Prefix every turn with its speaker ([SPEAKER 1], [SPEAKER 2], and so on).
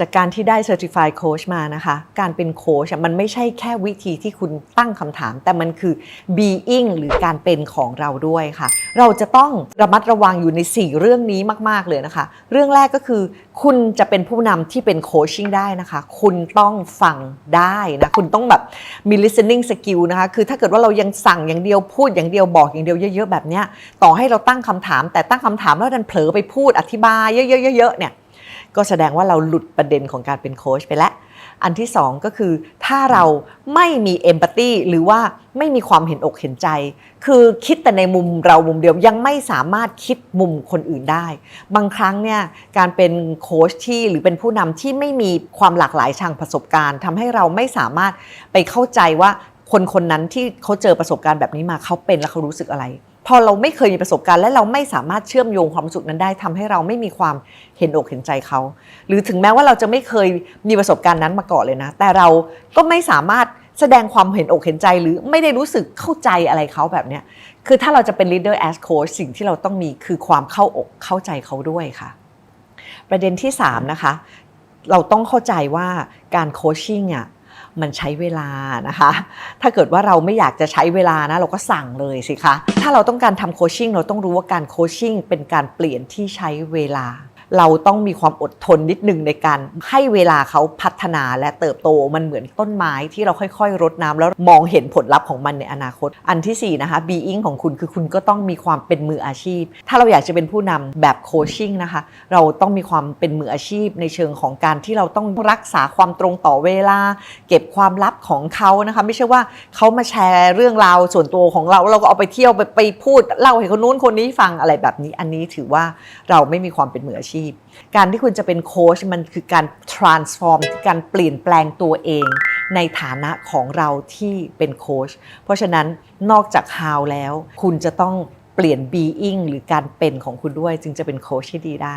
[SPEAKER 1] จากการที่ได้ Certified Coach มานะคะ การเป็นโค้ชมันไม่ใช่แค่วิธีที่คุณตั้งคำถาม แต่มันคือ being หรือการเป็นของเราด้วยค่ะ เราจะต้องระมัดระวังอยู่ใน 4 เรื่องนี้มาก ๆ เลยนะคะ เรื่องแรกก็คือ คุณจะเป็นผู้นำที่เป็นโคชชิ่งได้นะคะ คุณต้องฟังได้นะ คุณต้องแบบมี listening skill นะคะ คือถ้าเกิดว่าเรายังสั่งอย่างเดียวพูดอย่างเดียวบอกอย่างเดียวเยอะ ๆ แบบเนี้ยต่อให้เราตั้งคำถาม แต่ตั้งคำถามแล้วดันเผลอไปพูดอธิบายเยอะๆๆๆเนี่ย ก็แสดงว่าเราหลุดประเด็นของการเป็นโค้ชไปแล้ว อันที่สองก็คือถ้าเราไม่มีเอมพัตตีหรือว่าไม่มีความเห็นอกเห็นใจ คือคิดแต่ในมุมเรามุมเดียวยังไม่สามารถคิดมุมคนอื่นได้ บางครั้งเนี่ยการเป็นโค้ชที่หรือเป็นผู้นำที่ไม่มีความหลากหลายทางประสบการณ์ทำให้เราไม่สามารถไปเข้าใจว่าคนคนนั้นที่เขาเจอประสบการณ์แบบนี้มาเขาเป็นแล้วเขารู้สึกอะไร พอเราไม่เคยมีประสบการณ์และเราไม่สามารถเชื่อมโยงความรู้สึกนั้นได้ทำให้เราไม่มีความเห็นอกเห็นใจเขา หรือถึงแม้ว่าเราจะไม่เคยมีประสบการณ์นั้นมาก่อนเลยนะ แต่เราก็ไม่สามารถแสดงความเห็นอกเห็นใจหรือไม่ได้รู้สึกเข้าใจอะไรเขาแบบเนี้ยคือถ้าเราจะเป็น leader as coach สิ่งที่เราต้องมีคือความเข้าอกเข้าใจเขาด้วยค่ะ ประเด็นที่3นะคะเราต้องเข้าใจว่าการโคชชิ่งอะ มันใช้เวลานะคะ ถ้าเกิดว่าเราไม่อยากจะใช้เวลานะ เราก็สั่งเลยสิคะ ถ้าเราต้องการทำโคชชิ่งเราต้องรู้ว่าการโคชชิ่งเป็นการเปลี่ยนที่ใช้เวลา เราต้องมีความอดทนนิดนึงในการให้เวลาเขาพัฒนาและเติบโตมันเหมือนต้นไม้ที่เราค่อยๆ รดน้ำแล้วมองเห็นผลลัพธ์ของมันในอนาคต อันที่4นะคะ being ของคุณคือคุณก็ต้องมีความเป็นมืออาชีพ ถ้าเราอยากจะเป็นผู้นำแบบโคชชิ่งนะคะเราต้องมีความเป็นมืออาชีพในเชิงของการที่เราต้องรักษาความตรงต่อเวลา เก็บความลับของเขานะคะไม่ใช่ว่าเขามาแชร์เรื่องราวส่วนตัวของเราเราก็เอาไปเที่ยวไปไปพูดเล่าให้คนนู้นคนนี้ฟังอะไรแบบนี้ อันนี้ถือว่าเราไม่มีความเป็นมืออาชีชีพ การที่คุณจะเป็นโค้ชมันคือการ transform การเปลี่ยนแปลงตัวเอง ในฐานะของเราที่เป็นโค้ชเพราะฉะนั้นนอกจาก how แล้ว คุณจะต้องเปลี่ยน being หรือการเป็นของคุณด้วยจึงจะเป็นโค้ชที่ดีได้